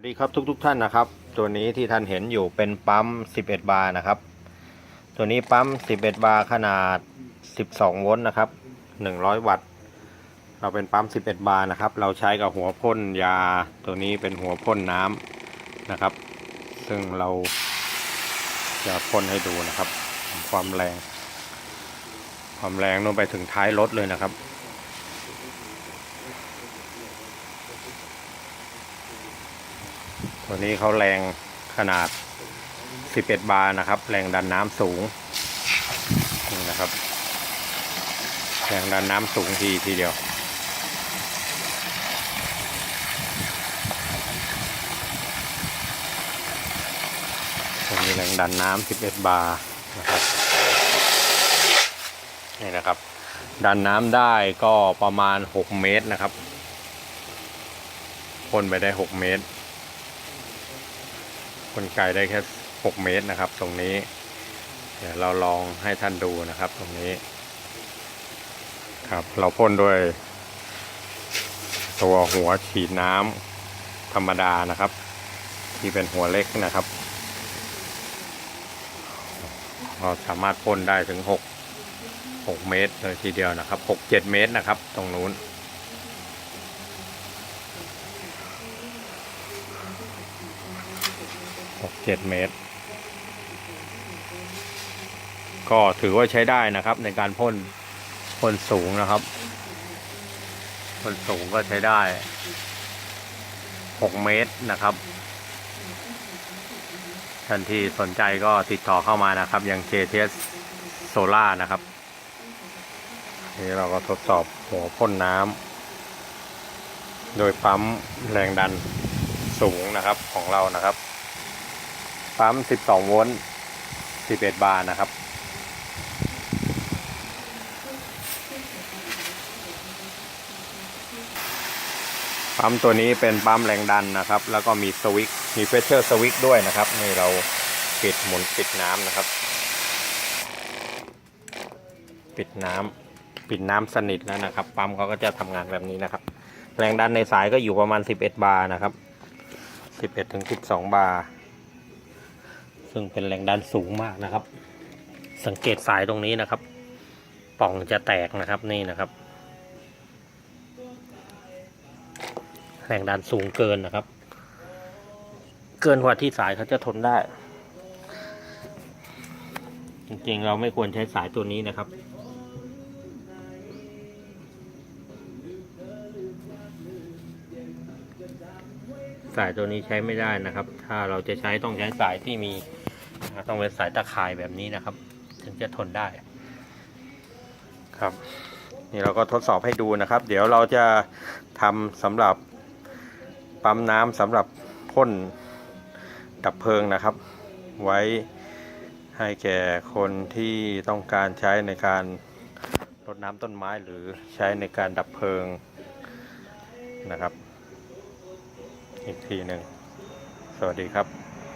สวัสดีครับทุกๆทท่านนะครับ ตัวนี้ที่ท่านเห็นอยู่เป็นปั๊ม 11 บาร์นะครับ ตัวนี้ปั๊ม 11 บาร์ขนาด 12 โวลต์นะครับ 100 วัตต์ เราเป็นปั๊ม 11 บาร์นะครับ เราใช้กับหัวพ่นยาตัวนี้เป็นหัวพ่นน้ำนะครับ ซึ่งเราจะพ่นให้ดูนะครับ ความแรง ความแรงลงไปถึงท้ายรถเลยนะครับ ตัวนี้เขาแรงขนาด 11 บาร์นะครับ แรงดันน้ำสูงนี่นะครับ แรงดันน้ำสูงทีทีเดียวตัวนี้แรงดันน้ำ11 บาร์นะครับนี่นะครับ ดันน้ำได้ก็ประมาณ 6 เมตรนะครับพ่นไปได้ 6 เมตร คนไกลได้แค่6เมตรนะครับ ตรงนี้ เดี๋ยวเราลองให้ท่านดูนะครับ ตรงนี้ ครับ เราพ่นด้วย ตัวหัวฉีดน้ำธรรมดานะครับ ที่เป็นหัวเล็กนะครับเราสามารถพ่นได้ถึง 6 6 เมตรเลยทีเดียวนะครับ 6 7 เมตรนะครับ ตรงนู้น หกเจ็ดเมตร ก็ถือว่าใช้ได้นะครับ ในการพ่นพ่นสูงนะครับพ่นสูงก็ใช้ได้หกเมตรนะครับท่านที่สนใจก็ติดต่อเข้ามานะครับ ยัง JTS Solar นะครับนี่เราก็ทดสอบหัวพ่นน้ำโดยปั๊มแรงดันสูงนะครับของเรานะครับ ปั๊ม 12 โวลต์ 11 บาร์นะครับ ปั๊มตัวนี้เป็นปั๊มแรงดันนะครับ แล้วก็มีสวิตช์มีเพรสเชอร์สวิตช์ด้วยนะครับ นี่เราปิดหมุนปิดน้ำนะครับ ปิดน้ำปิดน้ำสนิทแล้วนะครับ ปั๊มเขาก็จะทำงานแบบนี้นะครับ แรงดันในสายก็อยู่ประมาณ 11 บาร์นะครับ 11ถึง12 บาร์ ซึ่งเป็นแรงดันสูงมากนะครับ สังเกตสายตรงนี้นะครับ ป่องจะแตกนะครับนี่นะครับ แรงดันสูงเกินนะครับ เกินกว่าที่สายเขาจะทนได้ จริงๆเราไม่ควรใช้สายตัวนี้นะครับ สายตัวนี้ใช้ไม่ได้นะครับ ถ้าเราจะใช้ต้องใช้สายที่มีต้องเป็นสายตะข่ายแบบนี้นะครับ ถึงจะทนได้ครับ นี่เราก็ทดสอบให้ดูนะครับ เดี๋ยวเราจะทำสำหรับปั๊มน้ำสำหรับพ่นดับเพลิงนะครับ ไว้ให้แก่คนที่ต้องการใช้ในการรดน้ำต้นไม้หรือใช้ในการดับเพลิงนะครับ อีกทีหนึ่ง สวัสดีครับ